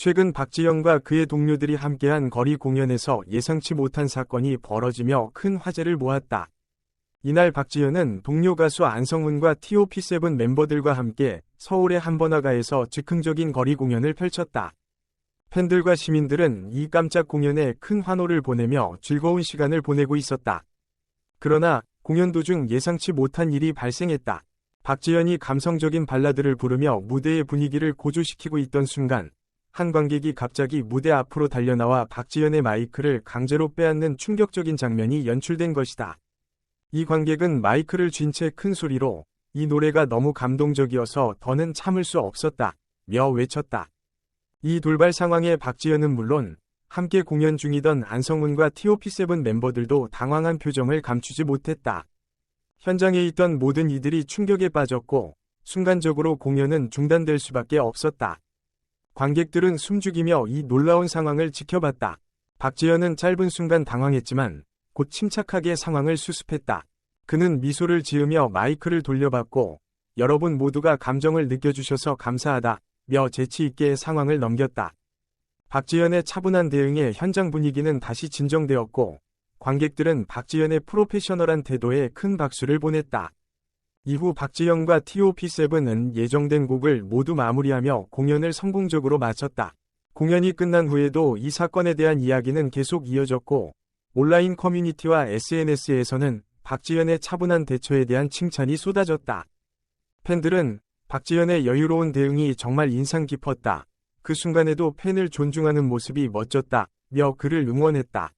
최근 박지영과 그의 동료들이 함께한 거리 공연에서 예상치 못한 사건이 벌어지며 큰 화제를 모았다. 이날 박지현은 동료 가수 안성훈과 TOP7 멤버들과 함께 서울의 한번화가에서 즉흥적인 거리 공연을 펼쳤다. 팬들과 시민들은 이 깜짝 공연에 큰 환호를 보내며 즐거운 시간을 보내고 있었다. 그러나 공연 도중 예상치 못한 일이 발생했다. 박지현이 감성적인 발라드를 부르며 무대의 분위기를 고조시키고 있던 순간 한 관객이 갑자기 무대 앞으로 달려나와 박지현의 마이크를 강제로 빼앗는 충격적인 장면이 연출된 것이다. 이 관객은 마이크를 쥔 채 큰 소리로 이 노래가 너무 감동적이어서 더는 참을 수 없었다. 며 외쳤다. 이 돌발 상황에 박지현은 물론 함께 공연 중이던 안성훈과 TOP7 멤버들도 당황한 표정을 감추지 못했다. 현장에 있던 모든 이들이 충격에 빠졌고 순간적으로 공연은 중단될 수밖에 없었다. 관객들은 숨죽이며 이 놀라운 상황을 지켜봤다. 박지현은 짧은 순간 당황했지만 곧 침착하게 상황을 수습했다. 그는 미소를 지으며 마이크를 돌려받고 여러분 모두가 감정을 느껴주셔서 감사하다. 며 재치 있게 상황을 넘겼다. 박지현의 차분한 대응에 현장 분위기는 다시 진정되었고 관객들은 박지현의 프로페셔널한 태도에 큰 박수를 보냈다. 이후 박지현과 TOP7은 예정된 곡을 모두 마무리하며 공연을 성공적으로 마쳤다. 공연이 끝난 후에도 이 사건에 대한 이야기는 계속 이어졌고 온라인 커뮤니티와 SNS에서는 박지현의 차분한 대처에 대한 칭찬이 쏟아졌다. 팬들은 박지현의 여유로운 대응이 정말 인상 깊었다. 그 순간에도 팬을 존중하는 모습이 멋졌다. 며 그를 응원했다.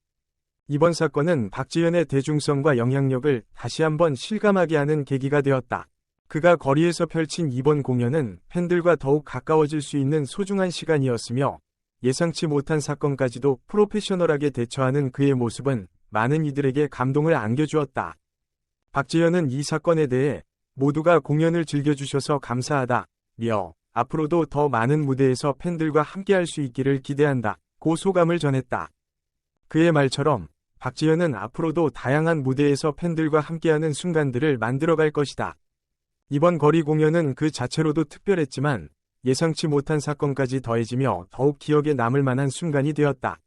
이번 사건은 박지현의 대중성과 영향력을 다시 한번 실감하게 하는 계기가 되었다. 그가 거리에서 펼친 이번 공연은 팬들과 더욱 가까워질 수 있는 소중한 시간이었으며 예상치 못한 사건까지도 프로페셔널하게 대처하는 그의 모습은 많은 이들에게 감동을 안겨주었다. 박지현은 이 사건에 대해 모두가 공연을 즐겨주셔서 감사하다. 며 앞으로도 더 많은 무대에서 팬들과 함께할 수 있기를 기대한다. 고 소감을 전했다. 그의 말처럼 박지현은 앞으로도 다양한 무대에서 팬들과 함께하는 순간들을 만들어갈 것이다. 이번 거리 공연은 그 자체로도 특별했지만 예상치 못한 사건까지 더해지며 더욱 기억에 남을 만한 순간이 되었다.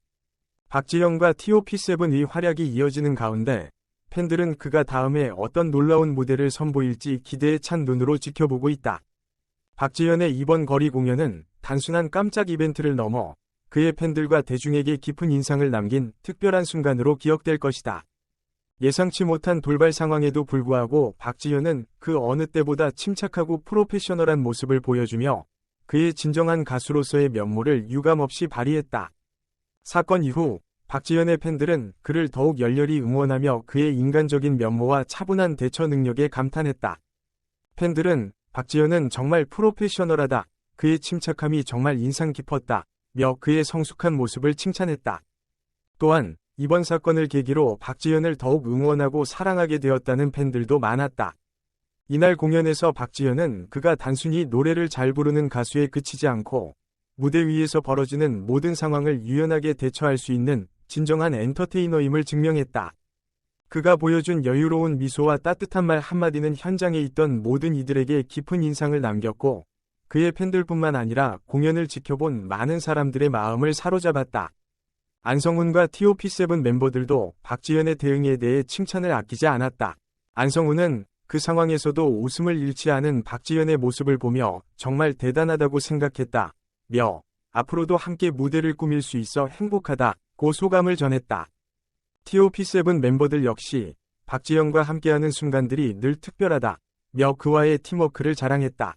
박지영과 TOP7의 활약이 이어지는 가운데 팬들은 그가 다음에 어떤 놀라운 무대를 선보일지 기대에 찬 눈으로 지켜보고 있다. 박지현의 이번 거리 공연은 단순한 깜짝 이벤트를 넘어 그의 팬들과 대중에게 깊은 인상을 남긴 특별한 순간으로 기억될 것이다. 예상치 못한 돌발 상황에도 불구하고 박지현은 그 어느 때보다 침착하고 프로페셔널한 모습을 보여주며 그의 진정한 가수로서의 면모를 유감없이 발휘했다. 사건 이후 박지현의 팬들은 그를 더욱 열렬히 응원하며 그의 인간적인 면모와 차분한 대처 능력에 감탄했다. 팬들은 박지현은 정말 프로페셔널하다. 그의 침착함이 정말 인상 깊었다. 며 그의 성숙한 모습을 칭찬했다. 또한 이번 사건을 계기로 박지현을 더욱 응원하고 사랑하게 되었다는 팬들도 많았다. 이날 공연에서 박지현은 그가 단순히 노래를 잘 부르는 가수에 그치지 않고 무대 위에서 벌어지는 모든 상황을 유연하게 대처할 수 있는 진정한 엔터테이너임을 증명했다. 그가 보여준 여유로운 미소와 따뜻한 말 한마디는 현장에 있던 모든 이들에게 깊은 인상을 남겼고 그의 팬들뿐만 아니라 공연을 지켜본 많은 사람들의 마음을 사로잡았다. 안성훈과 TOP7 멤버들도 박지현의 대응에 대해 칭찬을 아끼지 않았다. 안성훈은 그 상황에서도 웃음을 잃지 않은 박지현의 모습을 보며 정말 대단하다고 생각했다. 며 앞으로도 함께 무대를 꾸밀 수 있어 행복하다. 고 소감을 전했다. TOP7 멤버들 역시 박지현과 함께하는 순간들이 늘 특별하다. 며 그와의 팀워크를 자랑했다.